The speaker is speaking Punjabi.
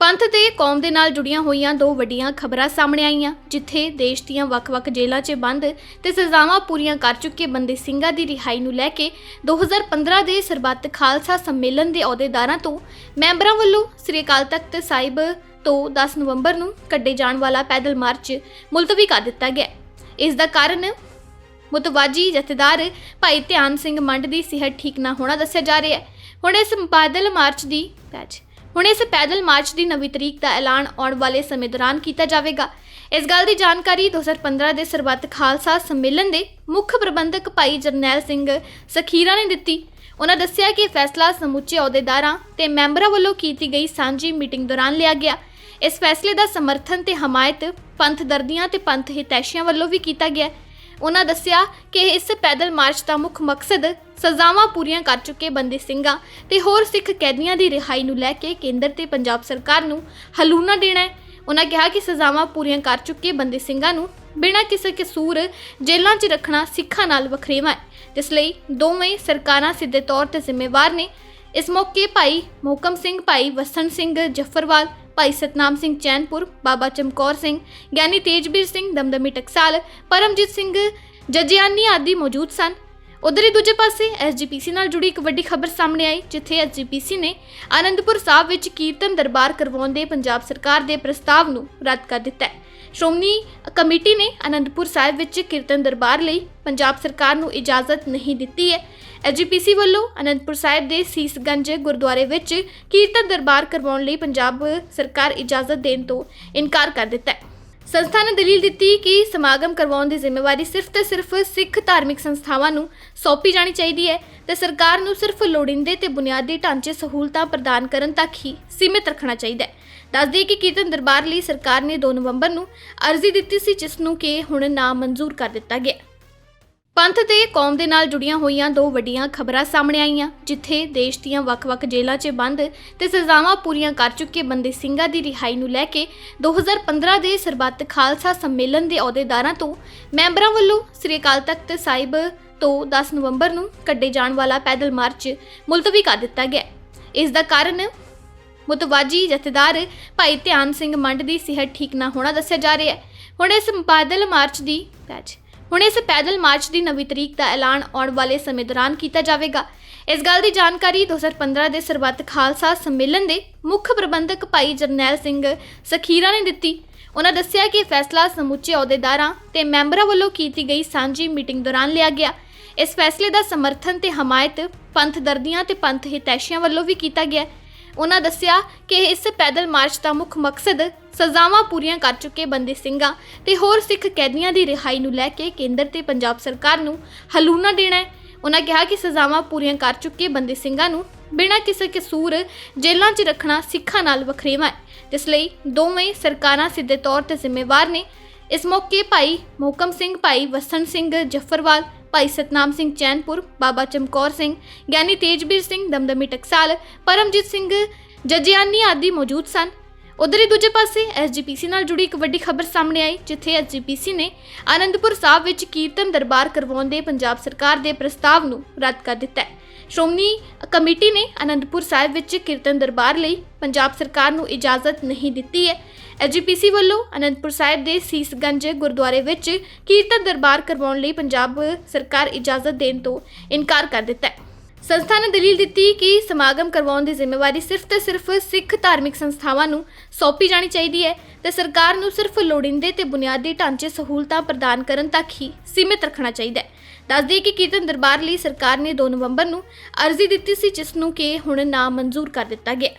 ਪੰਥ ਤੇ ਕੌਮ ਦੇ ਨਾਲ ਜੁੜੀਆਂ ਹੋਈਆਂ ਦੋ ਵੱਡੀਆਂ ਖਬਰਾਂ ਸਾਹਮਣੇ ਆਈਆਂ, ਜਿੱਥੇ ਦੇਸ਼ ਦੀਆਂ ਵੱਖ-ਵੱਖ ਜੇਲ੍ਹਾਂ 'ਚ ਬੰਦ ਤੇ ਸਜ਼ਾਵਾਂ ਪੂਰੀਆਂ ਕਰ ਚੁੱਕੇ ਬੰਦੀ ਸਿੰਘਾਂ ਦੀ ਰਿਹਾਈ ਨੂੰ ਲੈ ਕੇ 2015 ਦੇ ਸਰਬੱਤ ਖਾਲਸਾ ਸੰਮੇਲਨ ਦੇ ਅਹੁਦੇਦਾਰਾਂ ਤੋਂ ਮੈਂਬਰਾਂ ਵੱਲੋਂ ਸ੍ਰੀ ਅਕਾਲ ਤਖਤ ਸਾਹਿਬ ਤੋਂ 10 ਨਵੰਬਰ ਨੂੰ ਕੱਢੇ ਜਾਣ ਵਾਲਾ ਪੈਦਲ ਮਾਰਚ ਮੁਲਤਵੀ ਕਰ ਦਿੱਤਾ ਗਿਆ। ਇਸ ਦਾ ਕਾਰਨ ਮੁਤਵਾਜੀ ਜਥੇਦਾਰ ਭਾਈ ਧਿਆਨ ਸਿੰਘ ਮੰਡ ਦੀ ਸਿਹਤ ਠੀਕ ਨਾ ਹੋਣਾ ਦੱਸਿਆ ਜਾ ਰਿਹਾ ਹੈ। ਹੁਣ ਇਸ ਪੈਦਲ ਮਾਰਚ ਦੀ ਪੈਚ ਹੁਣ ਇਸ ਪੈਦਲ ਮਾਰਚ ਦੀ ਨਵੀਂ ਤਰੀਕ ਦਾ ਐਲਾਨ ਆਉਣ ਵਾਲੇ ਸਮੇਂ ਦੌਰਾਨ ਕੀਤਾ ਜਾਵੇਗਾ। ਇਸ ਗੱਲ ਦੀ ਜਾਣਕਾਰੀ 2015 ਦੇ ਸਰਬੱਤ ਖਾਲਸਾ ਸੰਮੇਲਨ ਦੇ ਮੁੱਖ ਪ੍ਰਬੰਧਕ ਭਾਈ ਜਰਨੈਲ ਸਿੰਘ ਸਖੀਰਾ ਨੇ ਦਿੱਤੀ। ਉਹਨਾਂ ਦੱਸਿਆ ਕਿ ਇਹ ਫੈਸਲਾ ਸਮੁੱਚੇ ਅਹੁਦੇਦਾਰਾਂ ਤੇ ਮੈਂਬਰਾਂ ਵੱਲੋਂ ਕੀਤੀ ਗਈ ਸਾਂਝੀ ਮੀਟਿੰਗ ਦੌਰਾਨ ਲਿਆ ਗਿਆ। ਇਸ ਫੈਸਲੇ ਦਾ ਸਮਰਥਨ ਤੇ ਹਮਾਇਤ ਪੰਥ ਦਰਦੀਆਂ ਤੇ ਪੰਥ ਹਿਤੈਸ਼ੀਆਂ ਵੱਲੋਂ ਵੀ ਕੀਤਾ ਗਿਆ। ਉਹਨਾਂ ਦੱਸਿਆ ਕਿ ਇਸ ਪੈਦਲ ਮਾਰਚ ਦਾ ਮੁੱਖ ਮਕਸਦ ਸਜ਼ਾਵਾਂ ਪੂਰੀਆਂ ਕਰ ਚੁੱਕੇ ਬੰਦੀ ਸਿੰਘਾਂ ਤੇ ਹੋਰ ਸਿੱਖ ਕੈਦੀਆਂ ਦੀ ਰਿਹਾਈ ਨੂੰ ਲੈ ਕੇ ਕੇਂਦਰ ਤੇ ਪੰਜਾਬ ਸਰਕਾਰ ਨੂੰ ਹਲੂਣਾ ਦੇਣਾ ਹੈ। ਉਹਨਾਂ ਕਿਹਾ ਕਿ ਸਜ਼ਾਵਾਂ ਪੂਰੀਆਂ ਕਰ ਚੁੱਕੇ ਬੰਦੀ ਸਿੰਘਾਂ ਨੂੰ ਬਿਨਾਂ ਕਿਸੇ ਕਸੂਰ ਜੇਲ੍ਹਾਂ 'ਚ ਰੱਖਣਾ ਸਿੱਖਾਂ ਨਾਲ ਵਖਰੇਵਾ ਹੈ। ਜਿਸ ਲਈ ਦੋਵੇਂ ਸਰਕਾਰਾਂ ਸਿੱਧੇ ਤੌਰ ਤੇ ਜ਼ਿੰਮੇਵਾਰ ਨੇ। ਇਸ ਮੌਕੇ ਭਾਈ ਮੋਕਮ ਸਿੰਘ, ਭਾਈ ਵਸਣ ਸਿੰਘ ਜਫਰਵਾਲ ਭਾਈ ਸਤਨਾਮ ਸਿੰਘ ਚੈਨਪੁਰ, ਬਾਬਾ ਚਮਕੌਰ ਸਿੰਘ, ਗਿਆਨੀ ਤੇਜਬੀਰ ਸਿੰਘ, ਦਮਦਮੀ ਟਕਸਾਲ, ਪਰਮਜੀਤ ਸਿੰਘ, ਜੱਜਿਆਨੀ ਆਦਿ ਮੌਜੂਦ ਸਨ। ਉਧਰ ਹੀ ਦੂਜੇ ਪਾਸੇ ਐਸਜੀਪੀਸੀ ਨਾਲ ਜੁੜੀ ਇੱਕ ਵੱਡੀ ਖਬਰ ਸਾਹਮਣੇ ਆਈ, ਜਿੱਥੇ ਐਸਜੀਪੀਸੀ ਨੇ ਆਨੰਦਪੁਰ ਸਾਹਿਬ ਵਿੱਚ ਕੀਰਤਨ ਦਰਬਾਰ ਕਰਵਾਉਣ ਦੇ ਪੰਜਾਬ ਸਰਕਾਰ ਦੇ ਪ੍ਰਸਤਾਵ ਨੂੰ ਰੱਦ ਕਰ ਦਿੱਤਾ ਹੈ। ਸ਼੍ਰੋਮਣੀ ਕਮੇਟੀ ਨੇ ਆਨੰਦਪੁਰ ਸਾਹਿਬ ਵਿੱਚ ਕੀਰਤਨ ਦਰਬਾਰ ਲਈ ਪੰਜਾਬ ਸਰਕਾਰ ਨੂੰ ਇਜਾਜ਼ਤ ਨਹੀਂ ਦਿੱਤੀ ਹੈ। ਐਸਜੀਪੀਸੀ ਵੱਲੋਂ ਅਨੰਦਪੁਰ ਸਾਹਿਬ ਦੇ ਸੀਸਗੰਜ ਗੁਰਦੁਆਰੇ ਵਿੱਚ ਕੀਰਤਨ ਦਰਬਾਰ ਕਰਵਾਉਣ ਲਈ ਪੰਜਾਬ ਸਰਕਾਰ ਇਜਾਜ਼ਤ ਦੇਣ ਤੋਂ ਇਨਕਾਰ ਕਰ ਦਿੱਤਾ ਹੈ। ਸੰਸਥਾ ਨੇ ਦਲੀਲ ਦਿੱਤੀ ਕਿ ਸਮਾਗਮ ਕਰਵਾਉਣ ਦੀ ਜ਼ਿੰਮੇਵਾਰੀ ਸਿਰਫ ਤੇ ਸਿਰਫ ਸਿੱਖ ਧਾਰਮਿਕ ਸੰਸਥਾਵਾਂ ਨੂੰ ਸੌਂਪੀ ਜਾਣੀ ਚਾਹੀਦੀ ਹੈ ਤੇ ਸਰਕਾਰ ਨੂੰ ਸਿਰਫ ਲੋੜੀਂਦੇ ਤੇ ਬੁਨਿਆਦੀ ਢਾਂਚੇ ਸਹੂਲਤਾਂ ਪ੍ਰਦਾਨ ਕਰਨ ਤੱਕ ਹੀ ਸੀਮਿਤ ਰੱਖਣਾ ਚਾਹੀਦਾ ਹੈ। ਦੱਸ ਦਈਏ ਕਿ ਕੀਰਤਨ ਦਰਬਾਰ ਲਈ ਸਰਕਾਰ ਨੇ 2 ਨਵੰਬਰ ਨੂੰ ਅਰਜ਼ੀ ਦਿੱਤੀ ਸੀ, ਜਿਸ ਨੂੰ ਕਿ ਹੁਣ ਨਾਮਨਜ਼ੂਰ ਕਰ ਦਿੱਤਾ ਗਿਆ ਪੰਥ ਤੇ ਕੌਮ ਦੇ ਨਾਲ ਜੁੜੀਆਂ ਹੋਈਆਂ ਦੋ ਵੱਡੀਆਂ ਖਬਰਾਂ ਸਾਹਮਣੇ ਆਈਆਂ, ਜਿੱਥੇ ਦੇਸ਼ ਦੀਆਂ ਵੱਖ-ਵੱਖ ਜੇਲ੍ਹਾਂ 'ਚ ਬੰਦ ਤੇ ਸਜ਼ਾਵਾਂ ਪੂਰੀਆਂ ਕਰ ਚੁੱਕੇ ਬੰਦੀ ਸਿੰਘਾਂ ਦੀ ਰਿਹਾਈ ਨੂੰ ਲੈ ਕੇ 2015 ਦੇ ਸਰਬੱਤ ਖਾਲਸਾ ਸੰਮੇਲਨ ਦੇ ਅਹੁਦੇਦਾਰਾਂ ਤੋਂ ਮੈਂਬਰਾਂ ਵੱਲੋਂ ਸ੍ਰੀ ਅਕਾਲ ਤਖਤ ਸਾਹਿਬ ਤੋਂ 10 ਨਵੰਬਰ ਨੂੰ ਕੱਢੇ ਜਾਣ ਵਾਲਾ ਪੈਦਲ ਮਾਰਚ ਮੁਲਤਵੀ ਕਰ ਦਿੱਤਾ ਗਿਆ। ਇਸ ਦਾ ਕਾਰਨ ਮੁਤਵਾਜੀ ਜਥੇਦਾਰ ਭਾਈ ਧਿਆਨ ਸਿੰਘ ਮੰਡ ਦੀ ਸਿਹਤ ਠੀਕ ਨਾ ਹੋਣਾ ਦੱਸਿਆ ਜਾ ਰਿਹਾ ਹੈ। ਹੁਣ ਇਸ ਪੈਦਲ ਮਾਰਚ ਦੀ ਪੈਚ ਹੁਣ ਇਸ ਪੈਦਲ ਮਾਰਚ ਦੀ ਨਵੀਂ ਤਰੀਕ ਦਾ ਐਲਾਨ ਆਉਣ ਵਾਲੇ ਸਮੇਂ ਦੌਰਾਨ ਕੀਤਾ ਜਾਵੇਗਾ। ਇਸ ਗੱਲ ਦੀ ਜਾਣਕਾਰੀ 2015 ਦੇ ਸਰਬੱਤ ਖਾਲਸਾ ਸੰਮੇਲਨ ਦੇ ਮੁੱਖ ਪ੍ਰਬੰਧਕ ਭਾਈ ਜਰਨੈਲ ਸਿੰਘ ਸਖੀਰਾ ਨੇ ਦਿੱਤੀ। ਉਹਨਾਂ ਦੱਸਿਆ ਕਿ ਇਹ ਫੈਸਲਾ ਸਮੁੱਚੇ ਅਹੁਦੇਦਾਰਾਂ ਤੇ ਮੈਂਬਰਾਂ ਵੱਲੋਂ ਕੀਤੀ ਗਈ ਸਾਂਝੀ ਮੀਟਿੰਗ ਦੌਰਾਨ ਲਿਆ ਗਿਆ। ਇਸ ਫੈਸਲੇ ਦਾ ਸਮਰਥਨ ਤੇ ਹਮਾਇਤ ਪੰਥ ਦਰਦੀਆਂ ਤੇ ਪੰਥ ਹਿਤੈਸ਼ੀਆਂ ਵੱਲੋਂ ਵੀ ਕੀਤਾ ਗਿਆ। ਉਹਨਾਂ ਦੱਸਿਆ ਕਿ ਇਸ ਪੈਦਲ ਮਾਰਚ ਦਾ ਮੁੱਖ ਮਕਸਦ ਸਜ਼ਾਵਾਂ ਪੂਰੀਆਂ ਕਰ ਚੁੱਕੇ ਬੰਦੀ ਸਿੰਘਾਂ ਤੇ ਹੋਰ ਸਿੱਖ ਕੈਦੀਆਂ ਦੀ ਰਿਹਾਈ ਨੂੰ ਲੈ ਕੇ ਕੇਂਦਰ ਤੇ ਪੰਜਾਬ ਸਰਕਾਰ ਨੂੰ ਹਲੂਣਾ ਦੇਣਾ ਹੈ। ਉਹਨਾਂ ਕਿਹਾ ਕਿ ਸਜ਼ਾਵਾਂ ਪੂਰੀਆਂ ਕਰ ਚੁੱਕੇ ਬੰਦੀ ਸਿੰਘਾਂ ਨੂੰ ਬਿਨਾਂ ਕਿਸੇ ਕਸੂਰ ਜੇਲ੍ਹਾਂ 'ਚ ਰੱਖਣਾ ਸਿੱਖਾਂ ਨਾਲ ਵਖਰੇਵਾ ਹੈ। ਜਿਸ ਲਈ ਦੋਵੇਂ ਸਰਕਾਰਾਂ ਸਿੱਧੇ ਤੌਰ ਤੇ ਜ਼ਿੰਮੇਵਾਰ ਨੇ। ਇਸ ਮੌਕੇ ਭਾਈ ਮੋਕਮ ਸਿੰਘ, ਭਾਈ ਵਸਣ ਸਿੰਘ ਜਫਰਵਾਲ, ਭਾਈ ਸਤਨਾਮ ਸਿੰਘ ਚੈਨਪੁਰ, ਬਾਬਾ ਚਮਕੌਰ ਸਿੰਘ, ਗਿਆਨੀ ਤੇਜਬੀਰ ਸਿੰਘ, ਦਮਦਮੀ ਟਕਸਾਲ, ਪਰਮਜੀਤ ਸਿੰਘ ਜਜਿਆਨੀ ਆਦਿ ਮੌਜੂਦ ਸਨ। ਉਧਰ ਹੀ ਦੂਜੇ ਪਾਸੇ ਐਸਜੀਪੀਸੀ ਨਾਲ ਜੁੜੀ ਇੱਕ ਵੱਡੀ ਖਬਰ ਸਾਹਮਣੇ ਆਈ, ਜਿੱਥੇ ਐਸਜੀਪੀਸੀ ਨੇ ਆਨੰਦਪੁਰ ਸਾਹਿਬ ਵਿੱਚ ਕੀਰਤਨ ਦਰਬਾਰ ਕਰਵਾਉਣ ਦੇ ਪੰਜਾਬ ਸਰਕਾਰ ਦੇ ਪ੍ਰਸਤਾਵ ਨੂੰ ਰੱਦ ਕਰ ਦਿੱਤਾ ਹੈ। ਸ਼੍ਰੋਮਣੀ ਕਮੇਟੀ ਨੇ ਆਨੰਦਪੁਰ ਸਾਹਿਬ ਵਿੱਚ ਕੀਰਤਨ ਦਰਬਾਰ ਲਈ ਪੰਜਾਬ ਸਰਕਾਰ ਨੂੰ ਇਜਾਜ਼ਤ ਨਹੀਂ ਦਿੱਤੀ ਹੈ। ਐਸਜੀਪੀਸੀ ਵੱਲੋਂ ਅਨੰਦਪੁਰ ਸਾਹਿਬ ਦੇ ਸੀਸਗੰਜ ਗੁਰਦੁਆਰੇ ਵਿੱਚ ਕੀਰਤਨ ਦਰਬਾਰ ਕਰਵਾਉਣ ਲਈ ਪੰਜਾਬ ਸਰਕਾਰ ਇਜਾਜ਼ਤ ਦੇਣ ਤੋਂ ਇਨਕਾਰ ਕਰ ਦਿੱਤਾ ਹੈ। ਸੰਸਥਾ ਨੇ ਦਲੀਲ ਦਿੱਤੀ ਕਿ ਸਮਾਗਮ ਕਰਵਾਉਣ ਦੀ ਜ਼ਿੰਮੇਵਾਰੀ ਸਿਰਫ ਤੇ ਸਿਰਫ ਸਿੱਖ ਧਾਰਮਿਕ ਸੰਸਥਾਵਾਂ ਨੂੰ ਸੌਂਪੀ ਜਾਣੀ ਚਾਹੀਦੀ ਹੈ ਤੇ ਸਰਕਾਰ ਨੂੰ ਸਿਰਫ ਲੋੜੀਂਦੇ ਤੇ ਬੁਨਿਆਦੀ ਢਾਂਚੇ ਸਹੂਲਤਾਂ ਪ੍ਰਦਾਨ ਕਰਨ ਤੱਕ ਹੀ ਸੀਮਿਤ ਰੱਖਣਾ ਚਾਹੀਦਾ ਹੈ। ਦੱਸ ਕਿ ਕੀਰਤਨ ਦਰਬਾਰ ਲਈ ਸਰਕਾਰ ਨੇ 2 ਨਵੰਬਰ ਨੂੰ ਅਰਜ਼ੀ ਦਿੱਤੀ ਸੀ, ਜਿਸ ਨੂੰ ਕਿ ਹੁਣ ਨਾਮਨਜ਼ੂਰ ਕਰ ਦਿੱਤਾ ਗਿਆ